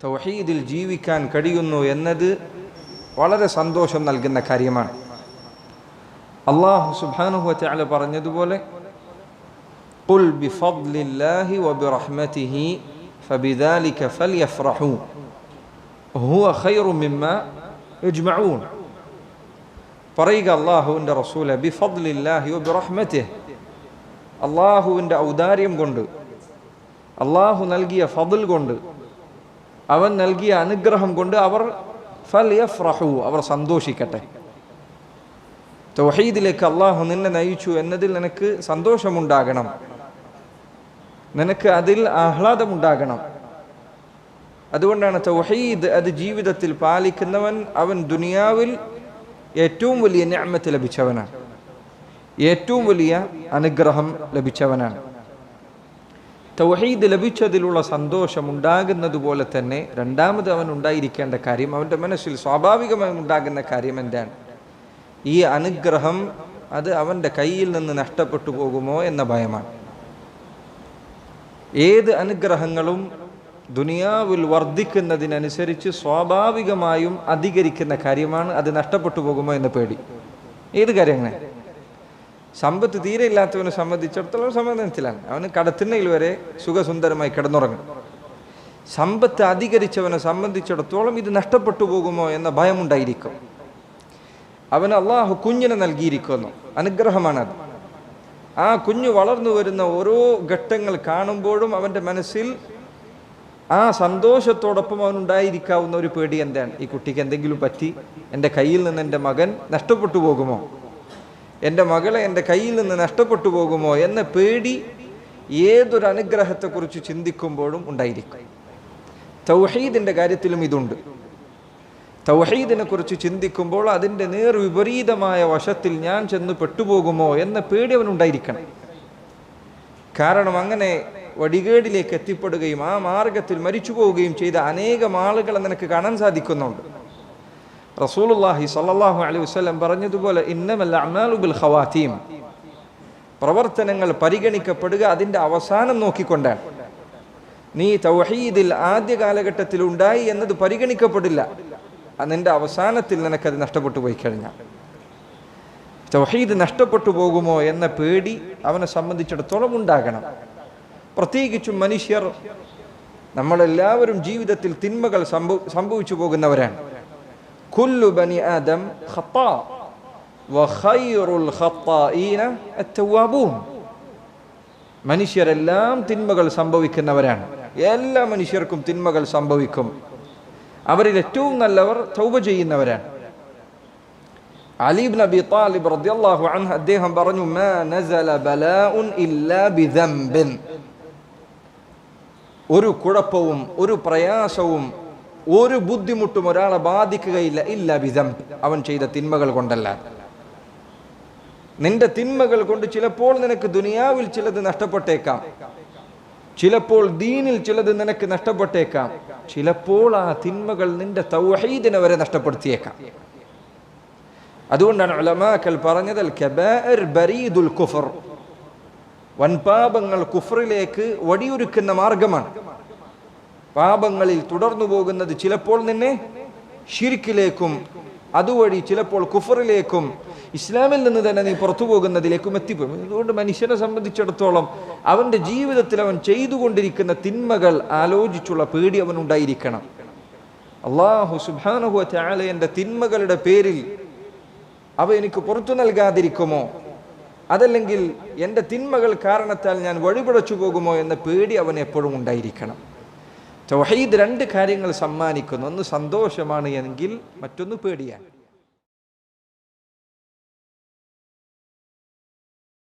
തൗഹീദിൽ ജീവിക്കാൻ കഴിയുന്നു എന്നത് വളരെ സന്തോഷം നൽകുന്ന കാര്യമാണ് അള്ളാഹു സുബാനുഹുല പറഞ്ഞതുപോലെ قل بفضل الله وبرحمته فبذلك فليفرحوا هو خير مما يجمعون പറയുക അള്ളാഹുവിൻ്റെ റസൂല ബിഫദ്ലില്ലാഹിയോ ബിറഹ്മത്തെ അള്ളാഹുവിൻ്റെ ഔദാര്യം കൊണ്ട് അള്ളാഹു നൽകിയ ഫതിൽ കൊണ്ട് അവൻ നൽകിയ അനുഗ്രഹം കൊണ്ട് അവർ ഫൽയഫ്രഹു അവർ സന്തോഷിക്കട്ടെ. തൗഹീദിലേക്ക് അള്ളാഹു നിന്നെ നയിച്ചു എന്നതിൽ നിനക്ക് സന്തോഷമുണ്ടാകണം. നിനക്ക് അതിൽ ആഹ്ലാദമുണ്ടാകണം. അതുകൊണ്ടാണ് തൗഹീദ് അത് ജീവിതത്തിൽ പാലിക്കുന്നവൻ അവൻ ദുനിയാവിൽ ഏറ്റവും വലിയ ഞാമത്ത് ലഭിച്ചവനാണ്. ഏറ്റവും വലിയ അനുഗ്രഹം ലഭിച്ചവനാണ്. തൗഹീദ് ലഭിച്ചതിലുള്ള സന്തോഷം ഉണ്ടാകുന്നത് പോലെ തന്നെ രണ്ടാമത് അവൻ ഉണ്ടായിരിക്കേണ്ട കാര്യം അവന്റെ മനസ്സിൽ സ്വാഭാവികമായി ഉണ്ടാകുന്ന കാര്യം എന്താണ്? ഈ അനുഗ്രഹം അത് അവന്റെ കയ്യിൽ നിന്ന് നഷ്ടപ്പെട്ടു പോകുമോ എന്ന ഭയമാണ്. ഏത് അനുഗ്രഹങ്ങളും ദുനിയാവിൽ വർദ്ധിക്കുന്നതിനനുസരിച്ച് സ്വാഭാവികമായും അധികരിക്കുന്ന കാര്യമാണ് അത് നഷ്ടപ്പെട്ടു പോകുമോ എന്ന പേടി. ഏത് കാര്യം അങ്ങനെ സമ്പത്ത് തീരെ ഇല്ലാത്തവനെ സംബന്ധിച്ചിടത്തോളം സമാധാനത്തിലാണ് അവന് കടത്തിണ്ണയിൽ വരെ സുഖസുന്ദരമായി കിടന്നുറങ്ങും സമ്പത്ത് അധികരിച്ചവനെ സംബന്ധിച്ചിടത്തോളം ഇത് നഷ്ടപ്പെട്ടു പോകുമോ എന്ന ഭയമുണ്ടായിരിക്കും. അവന് അള്ളാഹു കുഞ്ഞിനെ നൽകിയിരിക്കുന്നു. അത്. ആ കുഞ്ഞു വളർന്നു വരുന്ന ഓരോ ഘട്ടങ്ങൾ കാണുമ്പോഴും അവന്റെ മനസ്സിൽ ആ സന്തോഷത്തോടൊപ്പം അവനുണ്ടായിരിക്കാവുന്ന ഒരു പേടി എന്താണ്? ഈ കുട്ടിക്ക് എന്തെങ്കിലും പറ്റി? എന്റെ കയ്യിൽ നിന്ന് എന്റെ മകൻ നഷ്ടപ്പെട്ടു പോകുമോ? എന്റെ മകളെ എന്റെ കയ്യിൽ നിന്ന് നഷ്ടപ്പെട്ടു പോകുമോ എന്ന പേടി ഏതൊരു അനുഗ്രഹത്തെക്കുറിച്ച് ചിന്തിക്കുമ്പോഴും ഉണ്ടായിരിക്കും. തൗഹീദിന്റെ കാര്യത്തിലും ഇതുണ്ട്. തൗഹീദിനെ കുറിച്ച് ചിന്തിക്കുമ്പോൾ അതിന്റെ നേർ വിപരീതമായ വശത്തിൽ ഞാൻ ചെന്ന് പെട്ടുപോകുമോ എന്ന പേടി അവനുണ്ടായിരിക്കണം കാരണം അങ്ങനെ വടികേടിലേക്ക് എത്തിപ്പെടുകയും ആ മാർഗത്തിൽ മരിച്ചു പോവുകയും ചെയ്ത അനേകം ആളുകളെ നിനക്ക് കാണാൻ സാധിക്കുന്നുണ്ട്. റസൂലുള്ളാഹി സ്വല്ലല്ലാഹു അലൈഹി വസല്ലം പറഞ്ഞതുപോലെ ഇന്നമല്ല അമാലു ബിൽ ഖവാതീം. പ്രവർത്തനങ്ങൾ പരിഗണിക്കപ്പെടുക അതിന്റെ അവസാനം നോക്കിക്കൊണ്ടാണ് നീ തൗഹീദിൽ ആദ്യ കാലഘട്ടത്തിൽ ഉണ്ടായി എന്നത് പരിഗണിക്കപ്പെടില്ല. നിന്റെ അവസാനത്തിൽ നിനക്കത് നഷ്ടപ്പെട്ടു പോയി കഴിഞ്ഞാൽ തൗഹീദ് നഷ്ടപ്പെട്ടു പോകുമോ എന്ന പേടി അവനെ സംബന്ധിച്ചിടത്തോളം ഉണ്ടാകണം. പ്രത്യേകിച്ചും മനുഷ്യർ നമ്മളെല്ലാവരും ജീവിതത്തിൽ തിന്മകൾ സംഭവിച്ചു പോകുന്നവരാണ്. കുല്ലു ബനി ആദം ഖത്താ വഖൈറുൽ ഖത്താഈന അത്തവാബൂൻ മനുഷ്യരെല്ലാം തിന്മകൾ സംഭവിക്കുന്നവരാണ്. എല്ലാ മനുഷ്യർക്കും തിന്മകൾ സംഭവിക്കും. അവരിൽ ഏറ്റവും നല്ലവർ തൗബ ചെയ്യുന്നവരാണ്. അലീബ് നബി താലിബ് റളിയല്ലാഹു അൻഹു അദ്ദേഹം പറഞ്ഞു മാ നസല ബലാഉൻ ഇല്ലാ ബിദംബിൻ. ഒരു കുഴപ്പവും ഒരു പ്രയാസവും ഒരു ബുദ്ധിമുട്ടും ഒരാളെ ബാധിക്കുകയില്ല ഇല്ല വിധം അവൻ ചെയ്ത തിന്മകൾ കൊണ്ടല്ല. നിന്റെ തിന്മകൾ കൊണ്ട് ചിലപ്പോൾ നിനക്ക് ദുനിയാവിൽ ചിലത് നഷ്ടപ്പെട്ടേക്കാം. ചിലപ്പോൾ ദീനിൽ ചിലത് നിനക്ക് നഷ്ടപ്പെട്ടേക്കാം. ചിലപ്പോൾ ആ തിന്മകൾ നിന്റെ തൗഹീദിനെ വരെ നഷ്ടപ്പെടുത്തിയേക്കാം. അതുകൊണ്ടാണ് ഉലമാക്കൽ പറഞ്ഞത് അൽ കബാഇർ ബരീദുൽ വൻപാപങ്ങൾ കുഫറിലേക്ക് വടിയൊരുക്കുന്ന മാർഗമാണ്. പാപങ്ങളിൽ തുടർന്നു പോകുന്നത് ചിലപ്പോൾ നിന്നെ ഷിരിക്കിലേക്കും അതുവഴി ചിലപ്പോൾ കുഫറിലേക്കും ഇസ്ലാമിൽ നിന്ന് തന്നെ നീ പുറത്തു പോകുന്നതിലേക്കും എത്തിപ്പോകും. അതുകൊണ്ട് മനുഷ്യനെ സംബന്ധിച്ചിടത്തോളം അവന്റെ ജീവിതത്തിൽ അവൻ ചെയ്തുകൊണ്ടിരിക്കുന്ന തിന്മകൾ ആലോചിച്ചുള്ള പേടി അവനുണ്ടായിരിക്കണം. അള്ളാഹു സുബാനഹു ചാല എന്റെ തിന്മകളുടെ പേരിൽ അവ എനിക്ക് പുറത്തു നൽകാതിരിക്കുമോ? അതല്ലെങ്കിൽ എന്റെ തിന്മകൾ കാരണത്താൽ ഞാൻ വഴിപിടച്ചു പോകുമോ എന്ന പേടി അവൻ എപ്പോഴും ഉണ്ടായിരിക്കണം. തൗഹീദ് രണ്ട് കാര്യങ്ങൾ സമ്മാനിക്കുന്നു. ഒന്ന് സന്തോഷമാണ് എങ്കിൽ മറ്റൊന്ന് പേടിയാണ്.